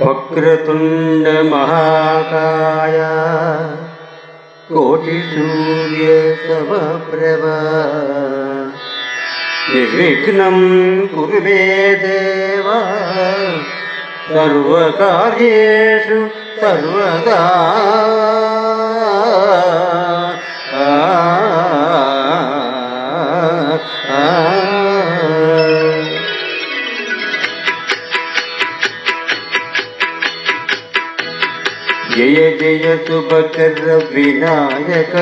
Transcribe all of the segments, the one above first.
वक्रतुण्डमहाकाय कोटिसूर्यप्रव विविघ्नं कुर्वे देव सर्वकार्येषु सर्वदा। జయ జయ శుభకర వినాయక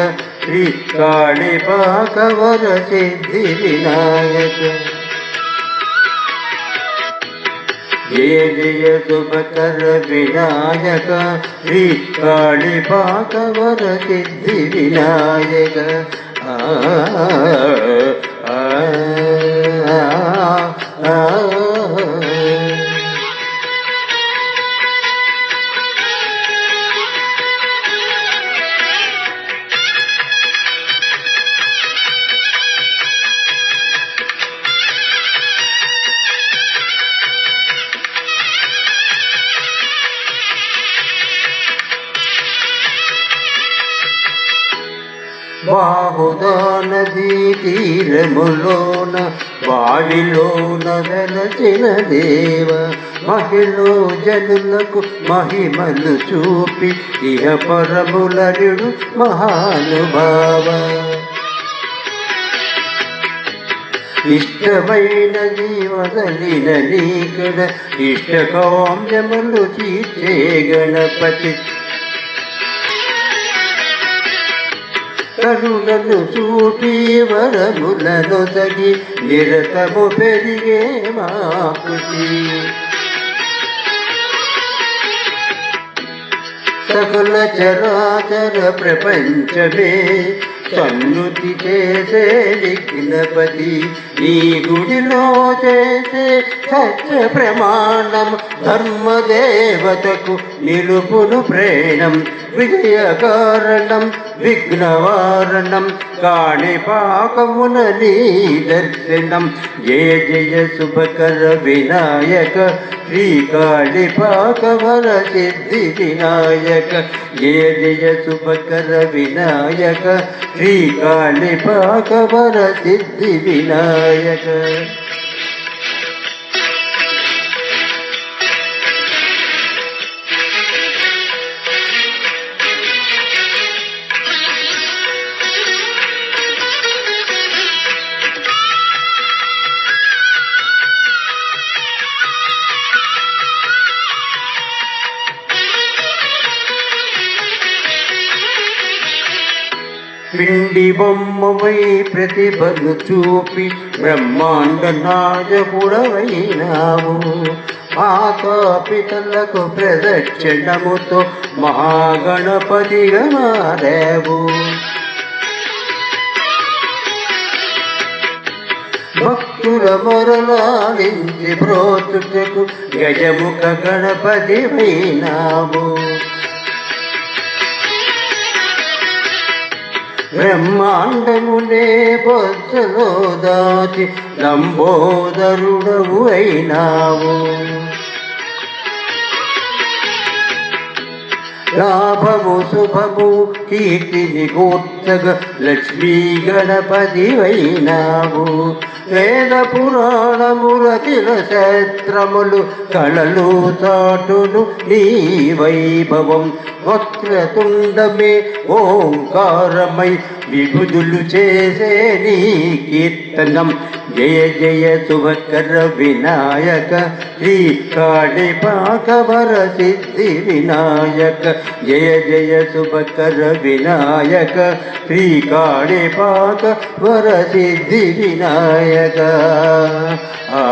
శ్రీ కాళిపాకవర సిద్ధి వినాయక జయ జయ శుభకర వినాయక శ్రీ కాళిపాకవర సిద్ధి వినాయక ఆ, ఆ, ఆ, బాహుదాన తీరములోన వాడిలోన వెలసిన దేవ మహిళో జనులకు మహిమలు చూపి ఇహ పరములరుడు మహానుభావ. ఇష్టమైన జీవదలిన నీకడ ఇష్ట ఇష్టకామ్యములు తీర్చే గణపతి. కనులను చూపి వరములను తగి నిరతము పెరిగే మాకుతి సకల చరాచర ప్రపంచమే సన్నుతి చేసే విఘ్నపతి నీ గుడిలో చేసే సత్య ప్రమాణం ధర్మదేవతకు నిలుపును ప్రేణం విజయ కారణం విఘ్నవారణం కాణిపాకమున నీ దర్శనం. జయ జయ శుభకర వినాయక శ్రీ కాళిపాకవర సిద్ధి వినాయక. జయ జయ శుభకర వినాయక శ్రీ కాళిపాకవర సిద్ధి వినాయక. नायक పిండి బొమ్మవై ప్రతిభను చూపి బ్రహ్మాండ నాయకుడవైనావు. మాతాపితలకు ప్రదక్షిణముతో మహాగణపతిగా మారావు. భక్తుల మొరలాడించి బ్రోతుటకు గజముఖ గణపతి వైనావు బ్రహ్మాండమునే పొచ్చలో దాచి లంబోదరుడవు అయినావు. లాభము శుభము కీర్తిని కూర్చగ లక్ష్మీ గణపతి వైనావు వేద పురాణముల తిల శాస్త్రములు కళలు చాటును నీ వైభవం. వక్రతుండమే ఓంకారమై విభుదులు చేసే నీ కీర్తనం. జయ జయ శుభకర వినాయక శ్రీ కాళిపాకవర సిద్ధి వినాయక. జయ జయ శుభకర వినాయక శ్రీ కాళిపాక వర సిద్ధి వినాయక. ఆ